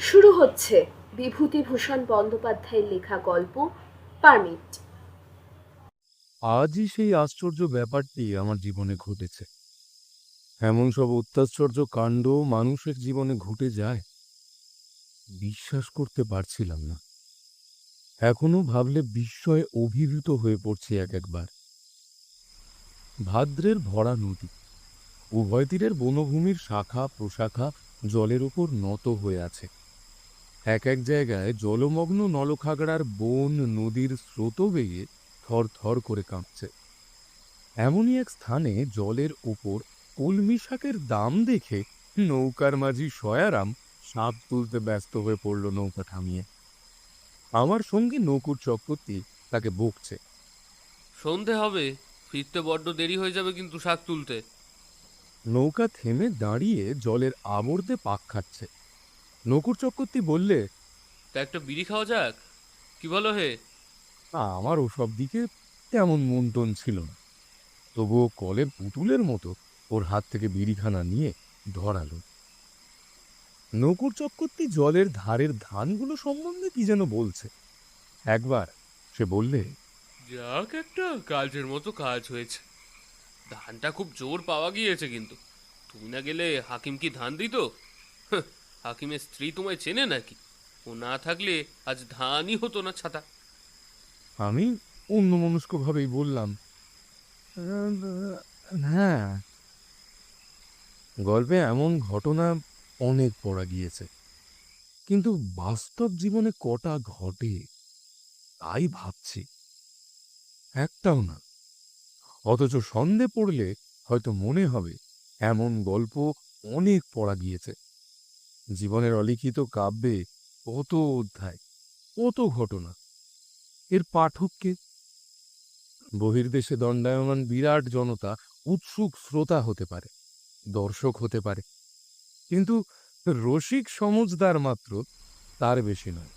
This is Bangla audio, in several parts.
শুরু হচ্ছে বিভূতিভূষণ বন্দ্যোপাধ্যায়ের লেখা গল্প, পারমিট। আজই সেই আশ্চর্য ব্যাপারটি আমার জীবনে ঘটেছে। এমন সব অত্যাশ্চর্য কাণ্ড মানুষের জীবনে ঘটে যায়, বিশ্বাস করতে পারছিলাম না। এখনও ভাবলে বিস্ময়ে অভিভূত হয়ে পড়ছি এক একবার। ভাদ্রের ভরা নদী, উভয় তীরের বনভূমির শাখা প্রশাখা জলের উপর নত হয়ে আছে। এক এক জায়গায় জলমগ্ন নলখাগড়ার বন নদীর স্রোতবেগে থর থর করে কাঁপছে। এমনই এক স্থানে জলের ওপর কলমি শাকের দাম দেখে নৌকার মাঝি সয়ারাম সাপ তুলতে ব্যস্ত হয়ে পড়ল নৌকা থামিয়ে। আমার সঙ্গে নৌকুর চক্রবর্তী তাকে বকছে সন্ধে হবে ফিরতে বড্ড দেরি হয়ে যাবে কিন্তু শাক তুলতে। নৌকা থেমে দাঁড়িয়ে জলের আবর্তে পাক খাচ্ছে। নকুর চক্রবর্তী বললে তা একটা বিড়ি খাওয়া যাক। কি বলো হে? না আমার ওসব দিকে তেমন মন্তন ছিল না। তবুও কলের পুতুলের মতো ওর হাত থেকে বিড়িখানা নিয়ে ধরালো নকুর চক্রবর্তী জলের ধারের ধানগুলো সম্বন্ধে কি যেন বলছে। একবার সে বললে যাক একটা কাজের মতো কাজ হয়েছে। ধানটা খুব জোর পাওয়া গিয়েছে কিন্তু। তুমি না গেলে হাকিম কি ধান দিত? হাহ, হাকিমের স্ত্রী তোমায় চেনে নাকি? ও না থাকলে আজ ধানই হতো না ছাতা। আমি অন্যমনস্কভাবেই বললাম। হ্যাঁ। গল্পে এমন ঘটনা অনেক পড়া গিয়েছে। কিন্তু বাস্তব জীবনে কটা ঘটে, তাই ভাবছি। একটাও না। অথচ সন্ধে পড়লে হয়তো মনে হবে, এমন গল্প অনেক পড়া গিয়েছে। জীবনের অলিখিত কাব্যে কত অধ্যায়, কত ঘটনা। এর পাঠককে বহির্দেশে দণ্ডায়মান বিরাট জনতা উৎসুক শ্রোতা হতে পারে, দর্শক হতে পারে। কিন্তু রসিক সমজদার মাত্র তার বেশি নয়।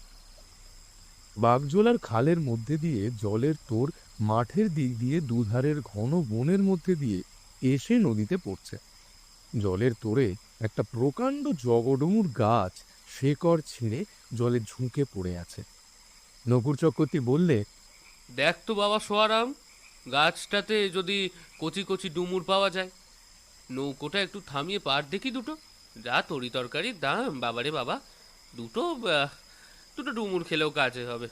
বাগজোলার খালের মধ্যে দিয়ে জলের তোর মাঠের দিক দিয়ে দুধারের ঘন বনের মধ্যে দিয়ে এসে নদীতে পড়ছে। জলের তোরে একটা প্রকাণ্ড জগডমুর গাছ শেকড় ছিঁড়ে জলে ঝুঁকে পড়ে আছে। নকুর চক্রবর্তী বললে দেখ তো বাবা সোয়ারাম গাছটাতে যদি কচি কচি ডুমুর পাওয়া যায় নৌকোটা একটু থামিয়ে পার দেখি দুটো। যা তরি তরকারির দাম বাবারে বাবা। দুটো দুটো ডুমুর খেলেও কাজে হবে।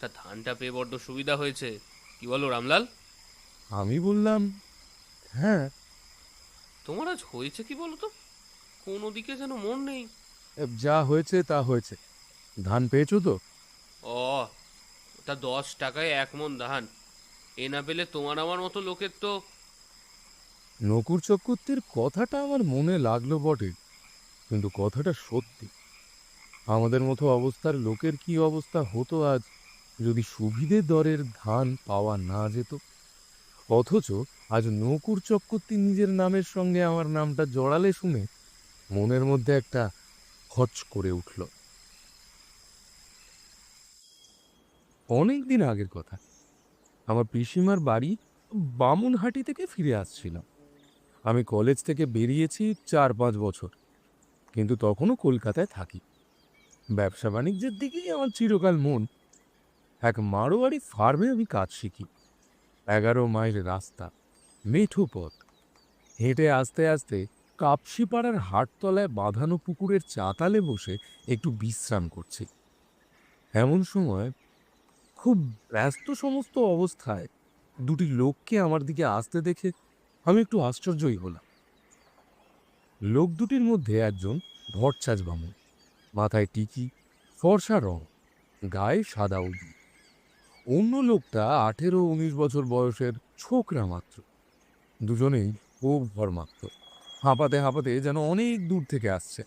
তা ধানটা পেয়ে বড্ড সুবিধা হয়েছে। কি বলো রামলাল? আমি বললাম হ্যাঁ। তোমার আজ হয়েছে কি বলো তো? কোনো দিকে যেন মন নেই। যা হয়েছে তা হয়েছে। ধান পেয়েছ তো? ও তা দশ টাকায় এক মন ধান। এ না পেলে তোমার আমার মতো লোকের তো নকুর চক্রবর্তীর কথাটা আমার মনে লাগল বটে কিন্তু কথাটা সত্যি। আমাদের মতো অবস্থার লোকের কি অবস্থা হতো আজ যদি সুবিধে দরের ধান পাওয়া না যেত? অথচ আজ নকুর চক্রবর্তী নিজের নামের সঙ্গে আমার নামটা জড়ালে শুনে মনের মধ্যে একটা হচ করে উঠল। অনেক দিন আগের কথা। আমার পিসিমার বাড়ি বামুনহাটি থেকে ফিরে আসছিলাম আমি কলেজ থেকে বেরিয়েছি চার পাঁচ বছর, কিন্তু তখনও কলকাতায় থাকি। ব্যবসা বাণিজ্যের দিকেই আমার চিরকাল মন। এক মারোয়ারি ফার্মে আমি কাজ শিখি। এগারো মাইল রাস্তা, মেঠো পথ। হেঁটে আসতে আসতে কাপসিপাড়ার হাটতলায় বাঁধানো পুকুরের চাতালে বসে একটু বিশ্রাম করছি। এমন সময় খুব ব্যস্ত সমস্ত অবস্থায় দুটি লোককে আমার দিকে আসতে দেখে আমি একটু আশ্চর্যই হলাম। লোক দুটির মধ্যে একজন ভট্টাচ বামুন। মাথায় টিকি, ফর্সা রং, গায়ে সাদা উদি অন্য লোকটা আঠেরো উনিশ বছর বয়সের ছোকরা মাত্র। দুজনেই খুব ভর মাত্র হাঁপাতে হাঁপাতে যেন অনেক দূর থেকে আসছে।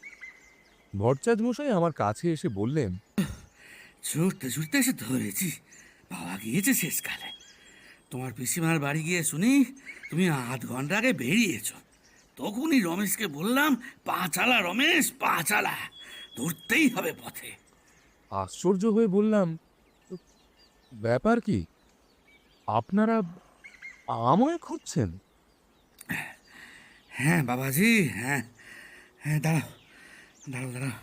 ভট্টাচ মশাই আমার কাছে এসে বললেন ছুটতে ছুটতে এসে ধরেছি পাওয়া গিয়েছে শেষকালে। তোমার পিসিমার বাড়ি গিয়ে শুনি তুমি আধ ঘণ্টা আগে বেরিয়েছ। তখনই রমেশকে বললাম পা চালা রমেশ পা চালা ধরতেই হবে পথে। আশ্চর্য হয়ে বললাম ব্যাপার কি? আপনারা আমায় খুঁজছেন? হ্যাঁ বাবাজি হ্যাঁ। হ্যাঁ দাঁড়াও দাঁড়াও দাঁড়াও।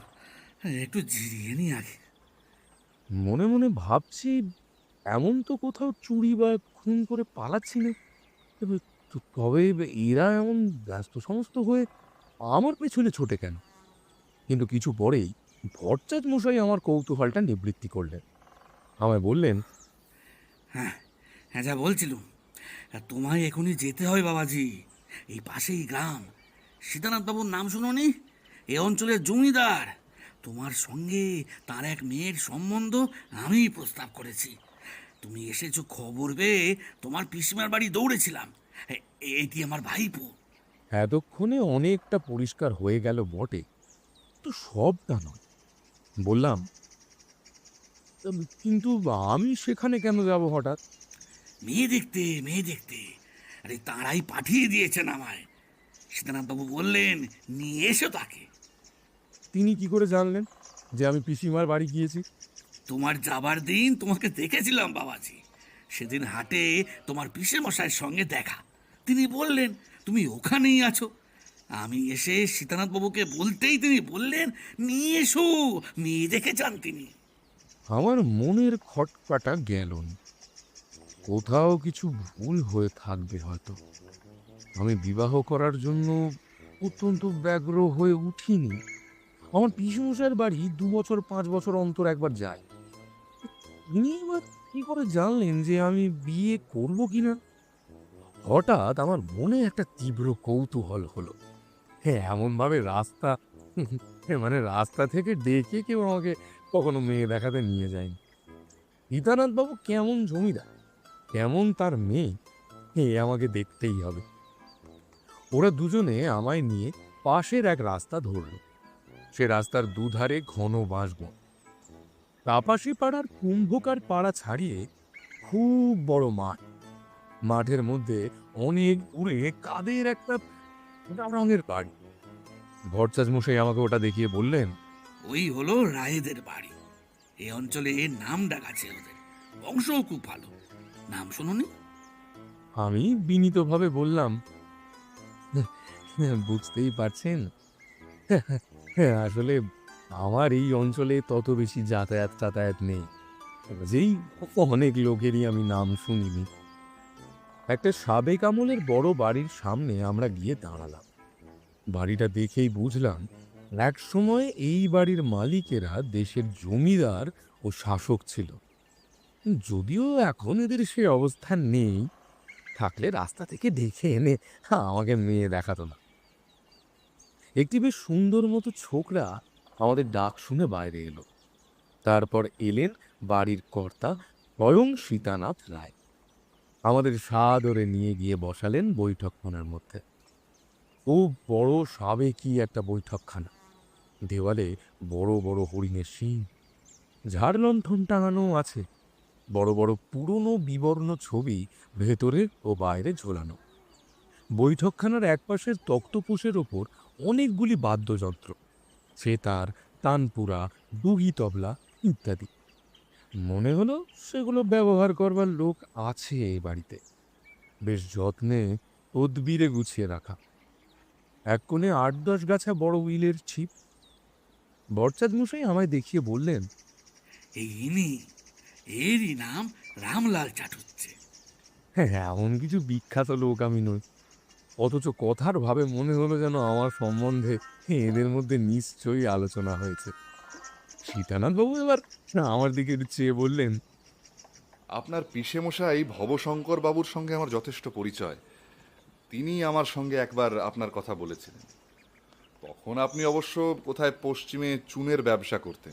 একটু জিরিয়ে নি আগে। মনে মনে ভাবছি এমন তো কোথাও চুরি বা খুন করে পালাচ্ছি না। তবে এরা এমন ব্যস্ত সমস্ত হয়ে আমার পেছনে ছোটে কেন? কিন্তু কিছু পরেই ভট্টাচ মশাই আমার কৌতূহলটা নিবৃত্তি করলেন। আমায় বললেন হ্যাঁ হ্যাঁ যা বলছিলুম। আর তোমায় এখনই যেতে হবে বাবাজি। এই পাশেই গ্রাম। সীতানাথ বাবুর নাম শুনোনি এ অঞ্চলের জমিদার। তোমার সঙ্গে তার এক মেয়ের সম্বন্ধ আমি প্রস্তাব করেছি। তুমি এসেছ খবর পেয়ে তোমার পিসিমার বাড়ি দৌড়েছিলাম। এটি আমার ভাইপো। এতক্ষণে অনেকটা পরিষ্কার হয়ে গেল বটে। তো সবটা নয়। বললাম কিন্তু আমি সেখানে কেন যাব হঠাৎ? মেয়ে দেখতে মেয়ে দেখতে। আরে তাঁরাই পাঠিয়ে দিয়েছেন আমায়। সীতানাথ বাবু বললেন নিয়ে এসো তাকে। তিনি কি করে জানলেন যে আমি পিসিমার বাড়ি গিয়েছি? তোমার যাবার দিন তোমাকে দেখেছিলাম বাবাজি। সেদিন হাটে তোমার পিসে মশাইয়ের সঙ্গে দেখা। তিনি বললেন তুমি ওখানেই আছো। আমি এসে সীতানাথ বাবুকে বলতেই তিনি বললেন নিয়ে এসো মেয়ে দেখে যান তিনি। আমার মনের খটকাটা গেল না। কোথাও কিছু ভুল হয়ে থাকবে হয়তো। আমি বিবাহ করার জন্য অত্যন্ত ব্যগ্র হয়ে উঠিনি। আমার পিসমশাইয়ের বাড়ি দু বছর, পাঁচ বছর অন্তর একবার যায়। তিনি এবার কি করে জানলেন যে আমি বিয়ে করব কি না হঠাৎ আমার মনে একটা তীব্র কৌতূহল হলো। হ্যাঁ এমনভাবে রাস্তা মানে রাস্তা থেকে ডেকে কেউ আমাকে কখনো মেয়ে দেখাতে নিয়ে যায়নি। বাবু কেমন জমিদার? কেমন তার মেয়ে? এ আমাকে দেখতেই হবে। ওরা দুজনে আমায় নিয়ে পাশের এক রাস্তা ধরল। সে রাস্তার দুধারে ঘন বাঁশবন। কাপাসি পাড়ার কুম্ভকার পাড়া ছাড়িয়ে খুব বড় মাঠ। মাঠের মধ্যে অনেক উড়ে কাদের একটা রঙের বাড়ি। ভরচাজ মশাই আমাকে ওটা দেখিয়ে বললেন, ওই হলো রায়েদের বাড়ি। এই অঞ্চলে এর নাম ডাক আছে ওদের। বংশও খুব ভালো। নাম শুনুনি? আমি বিনীতভাবে বললাম। বুঝতেই পারছেন? আসলে আমার এই অঞ্চলে তত বেশি যাতায়াত টাতায়াত নেই। যেই অনেক লোকেরই আমি নাম শুনিনি। একটা সাবেক আমলের বড় বাড়ির সামনে আমরা গিয়ে দাঁড়ালাম। বাড়িটা দেখেই বুঝলাম, এক সময় এই বাড়ির মালিকেরা দেশের জমিদার ও শাসক ছিল। যদিও এখন এদের সে অবস্থান নেই, থাকলে রাস্তা থেকে দেখে এনে আমাকে মেয়ে দেখাতো না। একটি বেশ সুন্দর মতো ছোকরা আমাদের ডাক শুনে বাইরে এলো। তারপর এলেন বাড়ির কর্তা স্বয়ং সীতানাথ রায়। আমাদের সাদরে নিয়ে গিয়ে বসালেন বৈঠকখানার মধ্যে। ও বড় সাবেকি একটা বৈঠকখানা। দেওয়ালে বড় বড় হরিণের শিং ঝাড়লণ্ঠন টাঙানো আছে। বড় বড় পুরনো বিবর্ণ ছবি ভেতরে ও বাইরে ঝোলানো। বৈঠকখানার একপাশের তক্তপোষের ওপর অনেকগুলি বাদ্যযন্ত্র, সেতার, তানপুরা দুগি তবলা ইত্যাদি। মনে হলো সেগুলো ব্যবহার করবার লোক আছে এই বাড়িতে। বেশ যত্নে তদবিরে গুছিয়ে রাখা। এক কোণে আট দশ গাছা বড় উইলের ছিপ। বরচাঁদ মশাই আমায় দেখিয়ে বললেন, এই ইনি এরই নাম রামলাল চাটুচ্ছে হ্যাঁ এমন কিছু বিখ্যাত লোক আমি নই। অথচ কথার ভাবে মনে হলো যেন আমার সম্বন্ধে এদের মধ্যে নিশ্চয়ই আলোচনা হয়েছে। সীতানাথ বাবু এবার আমার দিকে চেয়ে বললেন আপনার পিসেমশাই ভবশঙ্কর বাবুর সঙ্গে আমার যথেষ্ট পরিচয়। তিনি আমার সঙ্গে একবার আপনার কথা বলেছিলেন। তখন আপনি অবশ্য কোথায় পশ্চিমে চুনের ব্যবসা করতেন।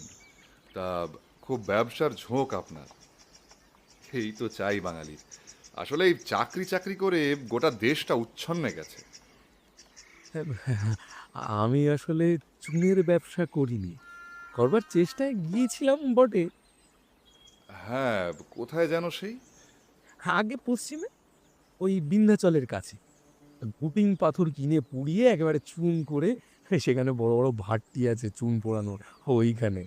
তা খুব ব্যবসার ঝোঁক আপনার। এই তো চাই বাঙালির আসলে এই চাকরি চাকরি করে গোটা দেশটা উচ্ছন্নে গেছে। আমি আসলে চুনের ব্যবসা করিনি। করবার চেষ্টায় গিয়েছিলাম বটে। হ্যাঁ কোথায় যেন সেই? আগে পশ্চিমে ওই বিন্ধ্যাচলের কাছে। গুপিং পাথর কিনে পুড়িয়ে একেবারে চুন করে সেখানে বড় বড় ভাটটি আছে চুন পোড়ানোর ওইখানে।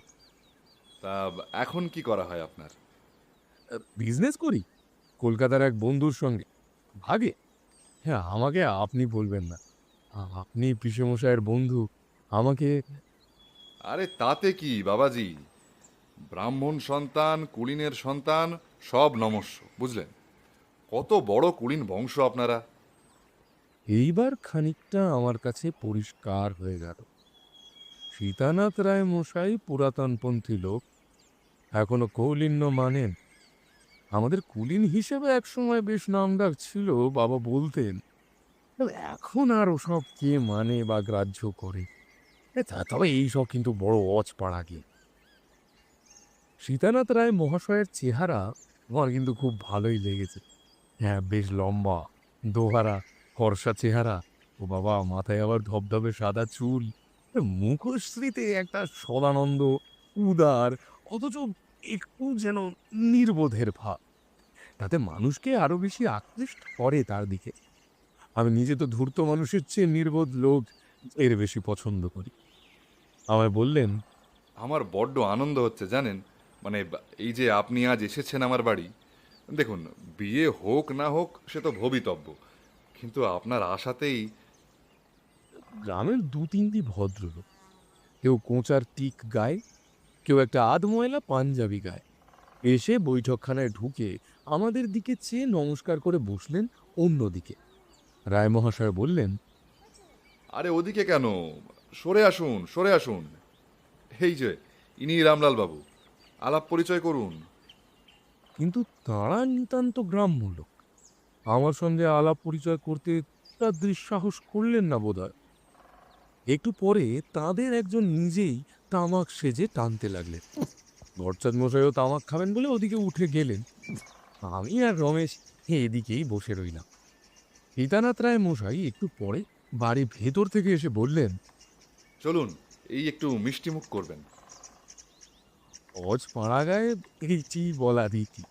তা এখন কি করা হয় আপনার? বিজনেস করি। কলকাতার এক বন্ধুর সঙ্গে। ভাগে। হ্যাঁ আমাকে আপনি বলবেন না। আপনি পিসেমশাইয়ের বন্ধু আমাকে আরে তাতে কি বাবাজি? ব্রাহ্মণ সন্তান কুলিনের সন্তান সব নমস্য বুঝলেন? কত বড় কুলিন বংশ আপনারা। এইবার খানিকটা আমার কাছে পরিষ্কার হয়ে গেল। সীতানাথ রায় মশাই পুরাতনপন্থী লোক এখনও কৌলিন্য মানেন। আমাদের কুলিন হিসেবে একসময় বেশ নামডাক ছিল, বাবা বলতেন। এখন আর ওসব কে মানে বা গ্রাহ্য করে? তবে এইসব কিন্তু বড় অজ পাড়া গিয়ে সীতানাথ রায় মহাশয়ের চেহারা আমার কিন্তু খুব ভালোই লেগেছে। হ্যাঁ বেশ লম্বা, দোহারা, ফর্সা চেহারা। ও বাবা, মাথায় আবার ধবধবে সাদা চুল। মুখশ্রীতে একটা সদানন্দ, উদার, অথচ একটু যেন নির্বোধের ভাব। তাতে মানুষকে আরও বেশি আকৃষ্ট করে তার দিকে। আমি নিজে তো ধূর্ত মানুষের চেয়ে নির্বোধ লোক এর বেশি পছন্দ করি। আমায় বললেন আমার বড্ড আনন্দ হচ্ছে জানেন? মানে এই যে আপনি আজ এসেছেন আমার বাড়ি দেখুন বিয়ে হোক না হোক সে তো ভবিতব্য। কিন্তু আপনার আশাতেই গ্রামের দু তিনটি ভদ্রলোক কেউ কোঁচার টিক গায় কেউ একটা আধময়লা পাঞ্জাবি গায়। এসে বৈঠকখানায় ঢুকে আমাদের দিকে চেয়ে নমস্কার করে বসলেন অন্যদিকে। রায় মহাশয় বললেন আরে ওদিকে কেন? সরে আসুন সরে আসুন। এই যে ইনি রামলাল বাবু আলাপ পরিচয় করুন। কিন্তু তাঁরা নিতান্ত গ্রাম্য লোক। আমার সঙ্গে আলাপ পরিচয় করতে তার দুঃসাহস করলেন না বোধহয়। একটু পরে তাদের একজন নিজেই তামাক সেজে টানতে লাগলেন। বরচাঁদ মশাইও তামাক খাবেন বলে ওদিকে উঠে গেলেন। আমি আর রমেশ এদিকেই বসে রইলাম। সীতানাথ রায় মশাই একটু পরে বাড়ি ভেতর থেকে এসে বললেন চলুন এই একটু মিষ্টি মুখ করবেন। অজ পাড়া গায়ে এইটি বলা রীতি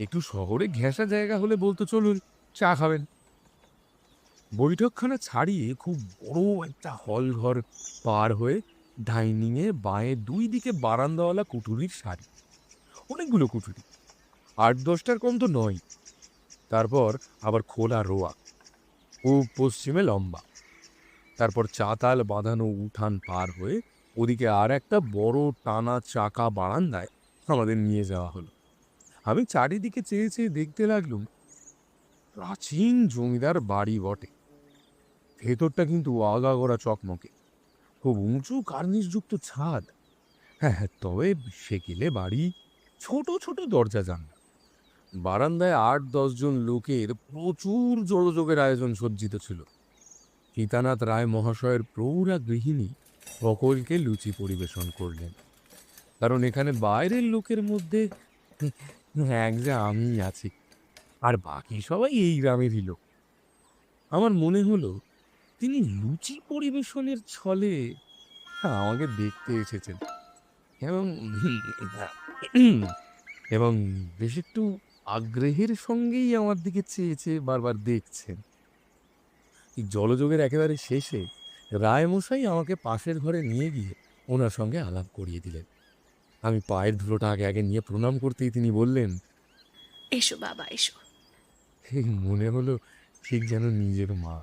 একটু শহরে ঘেঁষা জায়গা হলে বলতো চলুন চা খাবেন। বৈঠকখানা ছাড়িয়ে খুব বড় একটা হল ঘর পার হয়ে ডাইনিংয়ে বাঁয়ে দুই দিকে বারান্দাওয়ালা কুঠুরির সারি অনেকগুলো কুঠুরি আট দশটার কম তো নয়। তারপর আবার খোলা রোয়া। ও পশ্চিমে লম্বা। তারপর চাতাল বাঁধানো উঠান পার হয়ে ওদিকে আর একটা বড় টানা চাকা বারান্দায় আমাদের নিয়ে যাওয়া হলো। আমি চারিদিকে চেয়ে চেয়ে দেখতে লাগলুম, প্রাচীন জমিদার বাড়ি বটে। ভেতরটা কিন্তু আগাগোড়া চকমকে। খুব উঁচু কার্নিশযুক্ত ছাদ। হ্যাঁ হ্যাঁ তবে সেকেলে বাড়ি ছোট ছোট দরজা জানলা। বারান্দায় আট দশজন লোকের প্রচুর জোড়যোগের আয়োজন সজ্জিত ছিল। সীতানাথ রায় মহাশয়ের প্রৌরা গৃহিণী সকলকে লুচি পরিবেশন করলেন। কারণ এখানে বাইরের লোকের মধ্যে এক যে আমি আছি। আর বাকি সবাই এই গ্রামেরই লোক। আমার মনে হলো তিনি লুচি পরিবেশনের ছলে আমাকে দেখতে এসেছেন। এবং এবং বেশ একটু আগ্রহের সঙ্গেই আমার দিকে চেয়ে চেয়ে বারবার দেখছেন। জলযোগের একেবারে শেষে রায়মশাই আমাকে পাশের ঘরে নিয়ে গিয়ে ওনার সঙ্গে আলাপ করিয়ে দিলেন। আমি পায়ের ধুলোটা আগে আগে নিয়ে প্রণাম করতেই তিনি বললেন এসো বাবা এসো। এই মনে হলো ঠিক যেন নিজের মা।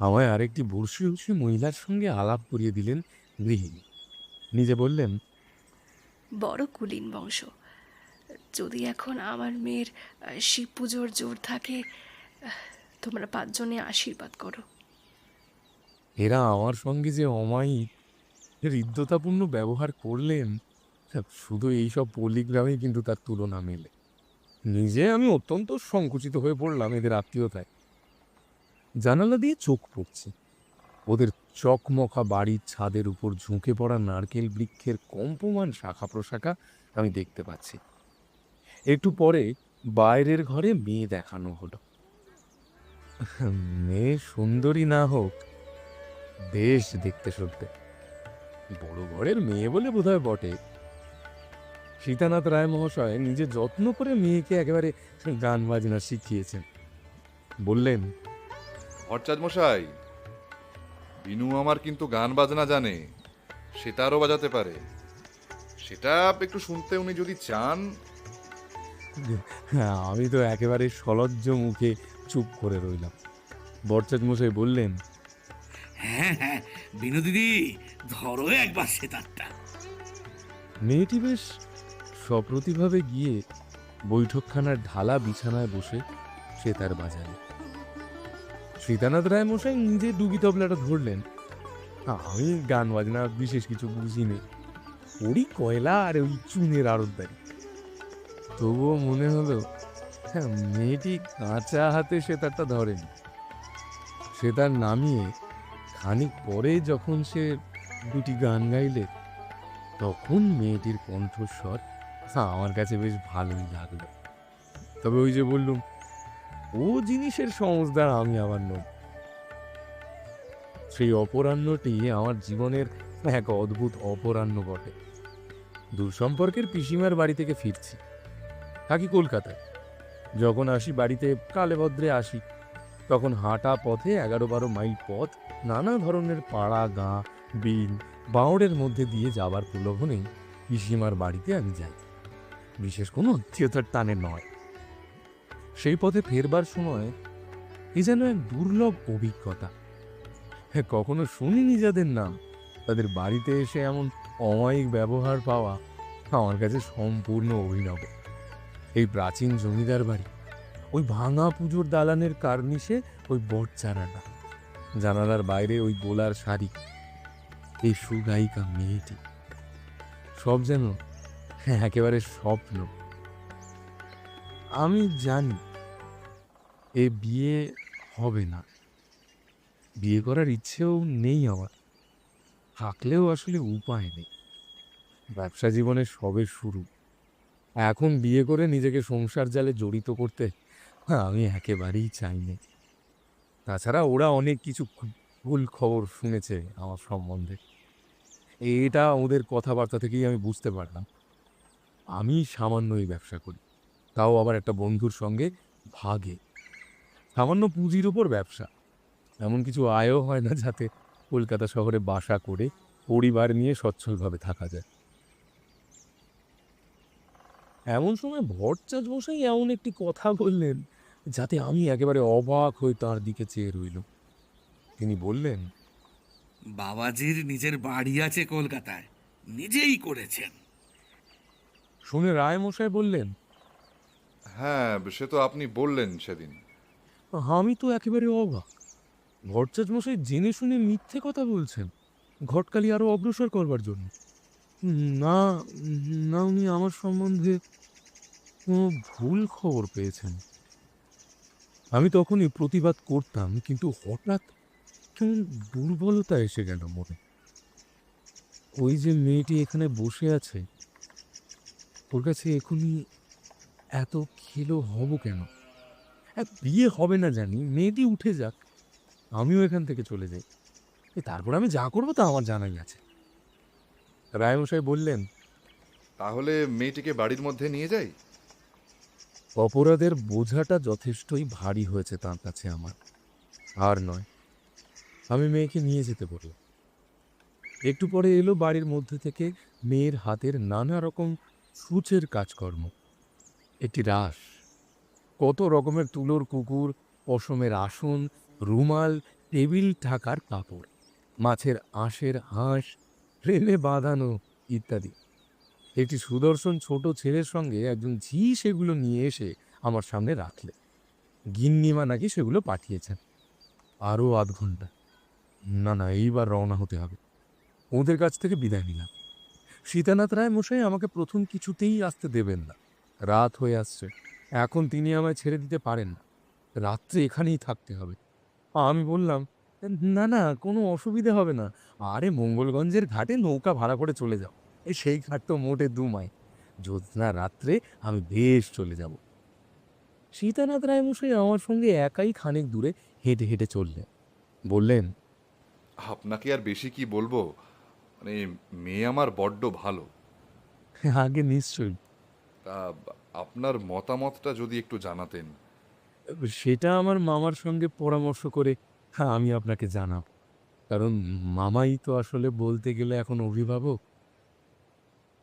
আমায় আরেকটি বর্ষী বর্ষী মহিলার সঙ্গে আলাপ করিয়ে দিলেন গৃহিণী। নিজে বললেন বড় কুলীন বংশ। যদি এখন আমার মেয়ের শিব পুজোর জোর থাকে তোমরা পাঁচজনে আশীর্বাদ করো। এরা আমার সঙ্গে যে অমায়িক হৃদ্যতাপূর্ণ ব্যবহার করলেন শুধু এইসব পল্লীগ্রামে কিন্তু তার তুলনা মেলে। নিজে আমি অত্যন্ত সংকুচিত হয়ে পড়লাম এদের আত্মীয়তায়। জানালা দিয়ে চোখ পড়ছে। ওদের চকমকা বাড়ির ছাদের উপর ঝুঁকে পড়া নারকেল বৃক্ষের কম্পমান শাখা প্রশাখা আমি দেখতে পাচ্ছি। একটু পরে বাইরের ঘরে মেয়ে দেখানো হলো। মেয়ে সুন্দরী না হোক বেশ দেখতে শুনতে। বড় ঘরের মেয়ে বলে বোধহয় বটে। সীতানাথ রায় মহাশয় নিজে যত্ন করে মেয়েকে একেবারে গান বাজনা শিখিয়েছেন। বললেন ভট্টাচ মশাই বিনু আমার কিন্তু গান বাজনা জানে সেটারও বাজাতে পারে। সেটা একটু শুনতে উনি যদি চান। হ্যাঁ আমি তো একেবারে সলজ্জ মুখে চুপ করে রইলাম। বরচাঁদ মশাই বললেন হ্যাঁ হ্যাঁ বিনু দিদি ধরো একবার সে তারটা মেয়েটি বেশ সপ্রতিভাবে গিয়ে বৈঠকখানার ঢালা বিছানায় বসে সে তার বাজারে সীতানাথ রায় মশাই নিজে ডুগি তবলাটা ধরলেন। আমি গান বাজনা বিশেষ কিছু বুঝিনি। ওরই কয়লা আর ওই চুনের আড়তদারি। তবুও মনে হলো হ্যাঁ মেয়েটি কাঁচা হাতে সে সেতারটা ধরেনি। সেতার নামিয়ে খানিক পরে যখন সে দুটি গান গাইলে তখন মেয়েটির কণ্ঠস্বর হ্যাঁ, আমার কাছে বেশ ভালোই লাগল। তবে ওই যে বললুম ও জিনিসের সমজদার আমি আবার নই। সেই অপরাহ্নটি আমার জীবনের এক অদ্ভুত অপরাহ্ন বটে। দূর সম্পর্কের পিসিমার বাড়ি থেকে ফিরছি। থাকি কলকাতায়। যখন আসি বাড়িতে কালে ভদ্রে আসি, তখন হাঁটা পথে এগারো বারো মাইল পথ নানা ধরনের পাড়া, গাঁ, বিল, বাঁওড়ের মধ্যে দিয়ে যাবার প্রলোভনেই পিসিমার বাড়িতে আমি যাই। বিশেষ কোনো আত্মীয়তার টানে নয়। সেই পথে ফেরবার সময় এ যেন এক দুর্লভ অভিজ্ঞতা। হ্যাঁ কখনো শুনিনি যাদের নাম, তাদের বাড়িতে এসে এমন অমায়িক ব্যবহার পাওয়া আমার কাছে সম্পূর্ণ অভিনব। এই প্রাচীন জমিদার বাড়ি, ওই ভাঙা পুজোর দালানের কার্নিশে ওই বট চারাটা জানালার বাইরে ওই গোলার শাড়ি, এই সুগায়িকা মেয়েটি। সব যেন একেবারে স্বপ্ন। আমি জানি এ বিয়ে হবে না। বিয়ে করার ইচ্ছেও নেই আমার। থাকলেও আসলে উপায় নেই। ব্যবসা জীবনের সবে শুরু। এখন বিয়ে করে নিজেকে সংসার জালে জড়িত করতে আমি একেবারেই চাইনি তাছাড়া ওরা অনেক কিছু ভুল খবর শুনেছে আমার সম্বন্ধে। এটা ওদের কথাবার্তা থেকেই আমি বুঝতে পারলাম। আমি সামান্যই ব্যবসা করি। তাও আবার একটা বন্ধুর সঙ্গে ভাগে। সামান্য পুঁজির উপর ব্যবসা। এমন কিছু আয়ও হয় না যাতে কলকাতা শহরে বাসা করে পরিবার নিয়ে সচ্ছলভাবে থাকা যায়। এমন সময় ভট্টাচ মশাই এমন একটি কথা বললেন যাতে আমি একেবারে অবাক হয়ে তার দিকে চেয়ে রইল তিনি বললেন বাবাজির নিজের বাড়ি আছে কলকাতায় নিজেই করেছেন। শুনে রায় মশাই বললেন হ্যাঁ সে তো আপনি বললেন সেদিন। আমি তো একেবারে অবাক। ভট্টাচ মশাই জেনে শুনে মিথ্যে কথা বলছেন। ঘটকালি আরও অগ্রসর করবার জন্য। না না, উনি আমার সম্বন্ধে কোনো ভুল খবর পেয়েছেন। আমি তখনই প্রতিবাদ করতাম, কিন্তু হঠাৎ কেমন দুর্বলতা এসে গেল মনে। ওই যে মেয়েটি এখানে বসে আছে, ওর কাছে এখনই এত খেলো হব কেন? এক বিয়ে হবে না জানি মেয়েটি উঠে যাক আমিও এখান থেকে চলে যাই। তারপর আমি যা করব তা আমার জানাই আছে। রায়মশাই বললেন তাহলে মেয়েটিকে বাড়ির মধ্যে নিয়ে যাই? অপরাধের বোঝাটা যথেষ্টই ভারী হয়েছে তার কাছে আমার। আর নয় আমি মেয়েকে নিয়ে যেতে বললাম। একটু পরে এলো বাড়ির মধ্যে থেকে মেয়ের হাতের নানা রকম সূচের কাজকর্ম। একটি রাস। কত রকমের তুলোর কুকুর, পশমের আসন, রুমাল, টেবিল ঢাকার কাপড়, মাছের আঁশের হাঁস, রেলে বাঁধানো ইত্যাদি। একটি সুদর্শন ছোট ছেলের সঙ্গে একজন ঝি সেগুলো নিয়ে এসে আমার সামনে রাখলে। গিন্নিমা নাকি সেগুলো পাঠিয়েছেন। আরও আধ ঘণ্টা। না না, এইবার রওনা হতে হবে। ওদের কাছ থেকে বিদায় নিলাম। সীতানাথ রায় মশাই আমাকে প্রথম কিছুতেই আসতে দেবেন না। রাত হয়ে আসছে। এখন তিনি আমায় ছেড়ে দিতে পারেন না। রাত্রে এখানেই থাকতে হবে। আমি বললাম না না কোনো অসুবিধে হবে না। আরে মঙ্গলগঞ্জের ঘাটে নৌকা ভাড়া করে চলে যাও। এই সেই ঘাট তো মোটে দু মাই জ্যোৎস্না রাত্রে আমি বেশ চলে যাব। সীতানাথ রায়মশাই আমার সঙ্গে একাই খানিক দূরে হেঁটে হেঁটে চললেন। বললেন আপনাকে আর বেশি কি বলব? মানে মেয়ে আমার বড্ড ভালো। আগে নিশ্চয়ই। তা আপনার মতামতটা যদি একটু জানাতেন। সেটা আমার মামার সঙ্গে পরামর্শ করে হ্যাঁ আমি আপনাকে জানাব। কারণ মামাই তো আসলে বলতে গেলে এখন অভিভাবক।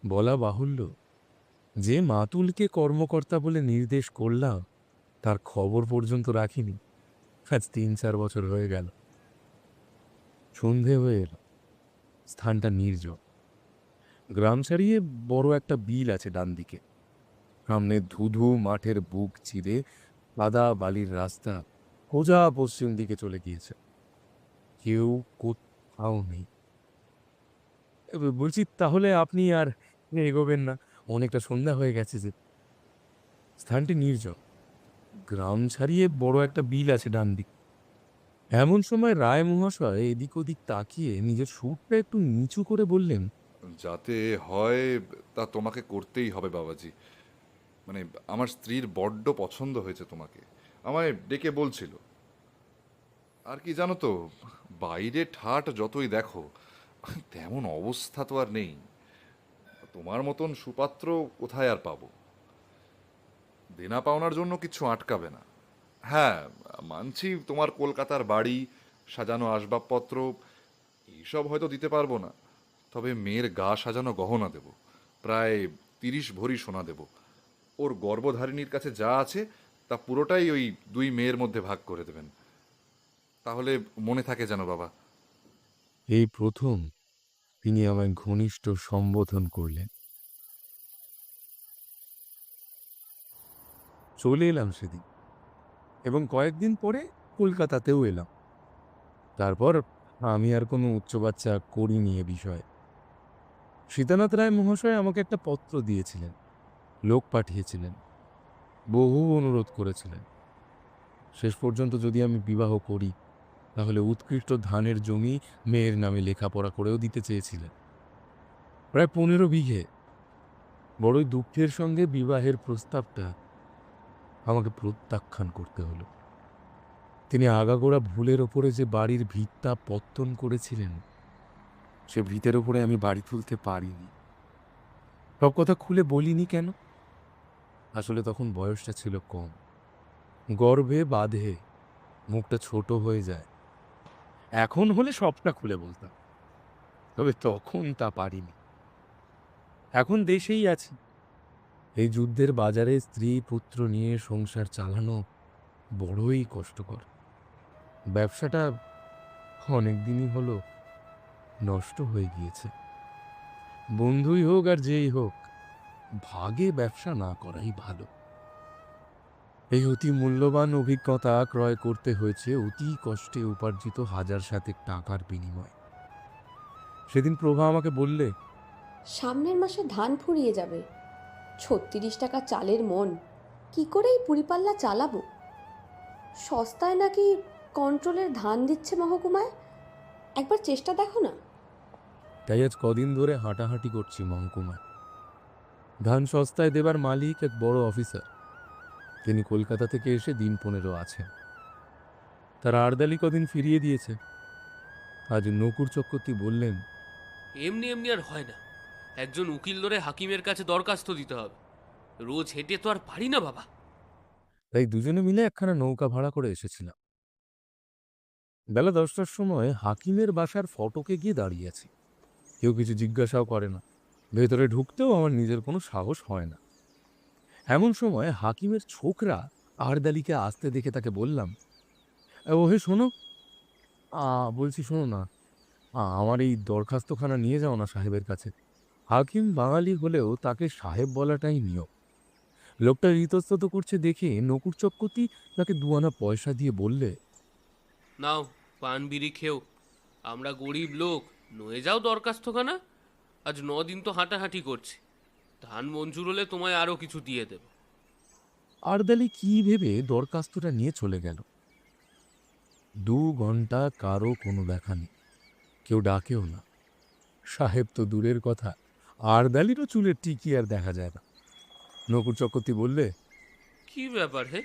বলা বাহুল্য। যে মাতুলকে কর্মকর্তা বলে নির্দেশ করলাম, তার খবর পর্যন্ত রাখিনি। আজ তিন চার বছর হয়ে গেল। সন্ধে হয়ে এলো। স্থানটা নির্জন। গ্রাম ছাড়িয়ে বড় একটা বিল আছে ডান দিকে সামনে ধুধু মাঠের বুক চিরে কাদা বালির রাস্তা সোজা পশ্চিম দিকে চলে গিয়েছে। কেউ কোথাও নেই। বলছি তাহলে আপনি আর এগোবেন না, অনেকটা সন্ধ্যা হয়ে গেছে যে। স্থানটি নির্জন, গ্রাম ছাড়িয়ে বড় একটা বিল আছে ডান দিক। এমন সময় রায় মহাশয় এদিক ওদিক তাকিয়ে নিজের সুরটা একটু নিচু করে বললেন, যাতে হয়, তা তোমাকে করতেই হবে বাবাজি। মানে আমার স্ত্রীর বড্ড পছন্দ হয়েছে তোমাকে। আমায় ডেকে বলছিল। আর কি জানো তো, বাইরে ঠাট যতই দেখো, তেমন অবস্থা তো আর নেই। তোমার মতন সুপাত্র কোথায় আর পাবো? দেনা পাওনার জন্য কিছু আটকাবে না। হ্যাঁ মানছি তোমার কলকাতার বাড়ি, সাজানো আসবাবপত্র এইসব হয়তো দিতে পারব না। তবে মেয়ের গা সাজানো গহনা দেব। প্রায় তিরিশ ভরি সোনা দেব। ওর গর্ভধারিণীর কাছে যা আছে, তা পুরোটাই ওই দুই মেয়ের মধ্যে ভাগ করে দেবেন। তাহলে মনে থাকে যেন, বাবা। এই প্রথম তিনি আমায় ঘনিষ্ঠ সম্বোধন করলেন। চলে এলাম সেদিন এবং কয়েকদিন পরে কলকাতাতেও এলাম। তারপর আমি আর কোনো উচ্চ বাচ্চা করিনি এ বিষয়ে। সীতানাথ রায় মহাশয় আমাকে একটা পত্র দিয়েছিলেন। লোক পাঠিয়েছিলেন। বহু অনুরোধ করেছিলেন। শেষ পর্যন্ত যদি আমি বিবাহ করি, তাহলে উৎকৃষ্ট ধানের জমি মেয়ের নামে লেখাপড়া করেও দিতে চেয়েছিলেন। প্রায় পনেরো বিঘে। বড়ই দুঃখের সঙ্গে বিবাহের প্রস্তাবটা আমাকে প্রত্যাখ্যান করতে হলো। তিনি আগাগোড়া ভুলের ওপরে যে বাড়ির ভিতটা পত্তন করেছিলেন, সে ভিতের ওপরে আমি বাড়ি তুলতে পারিনি। সব কথা খুলে বলিনি কেন? আসলে তখন বয়সটা ছিল কম। গর্ভে বাঁধে মুখটা ছোট হয়ে যায়। এখন হলে সবটা খুলে বলতাম, তবে তখন তা পারিনি। এখন দেশেই আছি। এই যুদ্ধের বাজারে স্ত্রী পুত্র নিয়ে সংসার চালানো বড়ই কষ্টকর। ব্যবসাটা অনেক দিনই হলো নষ্ট হয়ে গিয়েছে। বন্ধুই হোক আর যেই হোক ভাগে ব্যবসা না করাই ভালো। এই অতি মূল্যবান অভিজ্ঞতা ক্রয় করতে হয়েছে অতি কষ্টে উপার্জিত হাজার সাতেক টাকার বিনিময়। সেদিন প্রভা আমাকে বললে সামনের মাসে ধান ফুরিয়ে যাবে। ছত্রিশ টাকা চালের মন কি করে এই পুরিপাল্লা চালাবো? সস্তায় নাকি কন্ট্রোলের ধান দিচ্ছে মহকুমায়? একবার চেষ্টা দেখো না। তাই আজ কদিন ধরে হাঁটাহাঁটি করছি মহকুমায়। ধান সস্তায় দেবার মালিক এক বড় অফিসার। তিনি কলকাতা থেকে এসে দিন পনেরো আছেন। তার আর্দালি কদিন ফিরিয়ে দিয়েছে। আজ নকুর চক্রবর্তী বললেন এমনি এমনি আর হয় না। একজন উকিল ধরে হাকিমের কাছে দরখাস্ত দিতে হবে। রোজ হেঁটে তো আর পারি না বাবা। তাই দুজনে মিলে একখানা নৌকা ভাড়া করে এসেছিলাম। বেলা দশটার সময় হাকিমের বাসার ফটকে গিয়ে দাঁড়িয়ে আছি। কেউ কিছু জিজ্ঞাসাও করে না। ভেতরে ঢুকতেও আমার নিজের কোনো সাহস হয় না। এমন সময় হাকিমের ছোকরা আরদালিকে আসতে দেখে তাকে বললাম "এ, ও হে শোনো বলছি শোনো না। আমার এই দরখাস্তখানা নিয়ে যাও না সাহেবের কাছে। হাকিম বাঙালি হলেও তাকে সাহেব বলাটাই নিয়ম। লোকটা ইতস্তত করছে দেখে নকুর চক্রবর্তী তাকে দুয়ানা পয়সা দিয়ে বললে নাও পান বিড়ি খেও। আমরা গরিব লোক নয়ে যাও দরখাস্তখানা। আজ ন দিন তো হাঁটাহাঁটি করছি। ধান মঞ্জুর হলে তোমায় আরও কিছু দিয়ে দেব। আরদালি কি ভেবে দরখাস্তটা নিয়ে চলে গেল? দু ঘণ্টা কারও কোনো দেখা নেই। কেউ ডাকেও না। সাহেব তো দূরের কথা। আরদালিরও চুলের টিকি আর দেখা যায় না। নকুর চক্রবর্তী বললে কি ব্যাপার হে?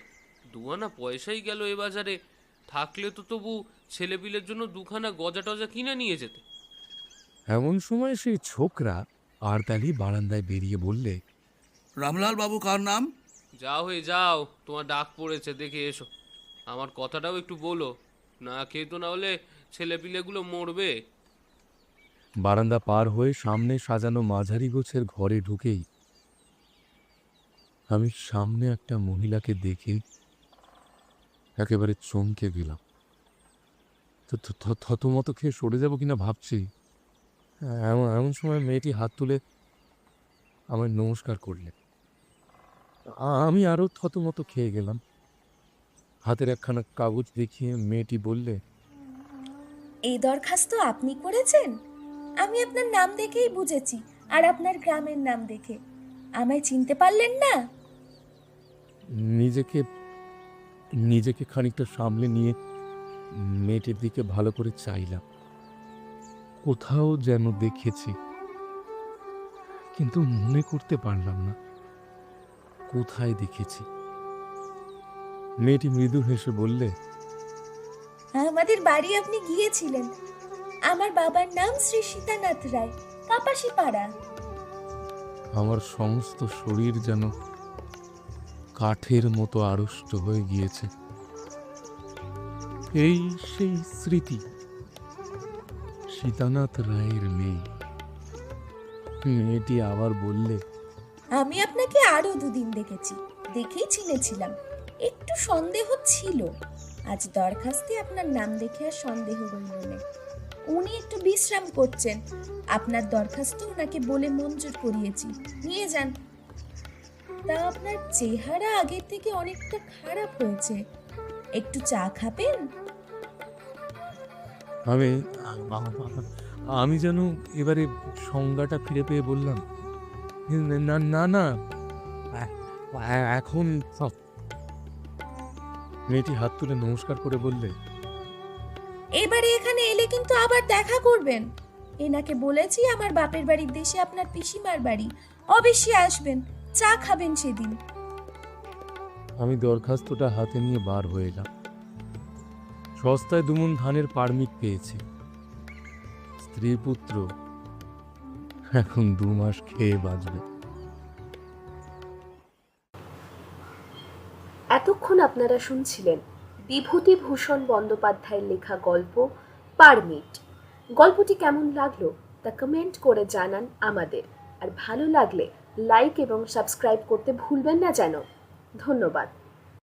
দুয়ানা পয়সাই গেল এ বাজারে। থাকলে তো তবু ছেলেপিলের জন্য দুখানা গজা টজা কিনে নিয়ে যেতে। এমন সময় সেই ছোকরা আরদালি বারান্দায় বেরিয়ে বললে রামলাল বাবু কার নাম? যাও হয়ে যাও তোমার ডাক পড়েছে দেখে এসো। আমার কথাটাও একটু বলো না খেয়ে তো না হলে ছেলেপিলেগুলো মরবে। বারান্দা পার হয়ে সামনে সাজানো মাঝারি গোছের ঘরে ঢুকেই আমি সামনে একটা মহিলাকে দেখে একেবারে চমকে গেলাম। থতমত খেয়ে সরে যাব কিনা ভাবছি। এমন এমন সময় মেয়েটি হাত তুলে আমায় নমস্কার করলেন। আমি আরও থতমত খেয়ে গেলাম। হাতের একখানা কাগজ দেখিয়ে মেয়েটি বললে এই দরখাস্ত আপনি করেছেন? আমি আপনার নাম দেখেই বুঝেছি আর আপনার গ্রামের নাম দেখে। আমায় চিনতে পারলেন না? নিজেকে নিজেকে খানিকটা সামলে নিয়ে মেয়েটির দিকে ভালো করে চাইলাম। কোথাও যেন দেখেছি। কিন্তু মনে করতে পারলাম না। কোথায় দেখেছি? মেয়েটি মৃদু হেসে বললে আমাদের বাড়ি আপনি গিয়েছিলেন। আমার বাবার নাম শ্রী সীতানাথ রায় কাপাসি পাড়া আমার সমস্ত শরীর যেন কাঠের মতো আড়ষ্ট হয়ে গিয়েছে। এই সেই স্মৃতি সীতানাথ রায়ের মেয়ে। মেয়েটি আবার বললে। আমি আপনাকে আরও দুদিন দেখেছি, দেখেই চিনেছিলাম। একটু সন্দেহ ছিল। আজ দরখাস্তে আপনার নাম দেখে আর সন্দেহ রইল না। উনি একটু বিশ্রাম করছেন। আপনার দরখাস্ত ওনাকে বলে মঞ্জুর করিয়েছি। নিয়ে যান। তা আপনার চেহারা আগের থেকে অনেকটা খারাপ হয়েছে। একটু চা খাবেন? আমি আমি যেন এবারে সংজ্ঞাটা ফিরে পেয়ে বললাম। না না না এখন সব। মেয়েটি হাত তুলে নমস্কার করে বললে এবারে এখানে এলে কিন্তু আবার দেখা করবেন। এনাকে বলেছি আমার বাপের বাড়ির দেশে আপনার পিসিমার বাড়ি। অবশ্যই আসবেন চা খাবেন সেদিন। আমি দরখাস্তটা হাতে নিয়ে বার হয়ে এলাম সস্তায় দুমন ধানের পারমিট পেয়েছে। স্ত্রী পুত্র, এখন দু মাস খেয়ে বাঁচবে। এতক্ষণ আপনারা শুনছিলেন বিভূতিভূষণ বন্দ্যোপাধ্যায়ের লেখা গল্প, পারমিট। গল্পটি কেমন লাগল তা কমেন্ট করে জানান আমাদের। আর ভালো লাগলে লাইক এবং সাবস্ক্রাইব করতে ভুলবেন না যেন। ধন্যবাদ।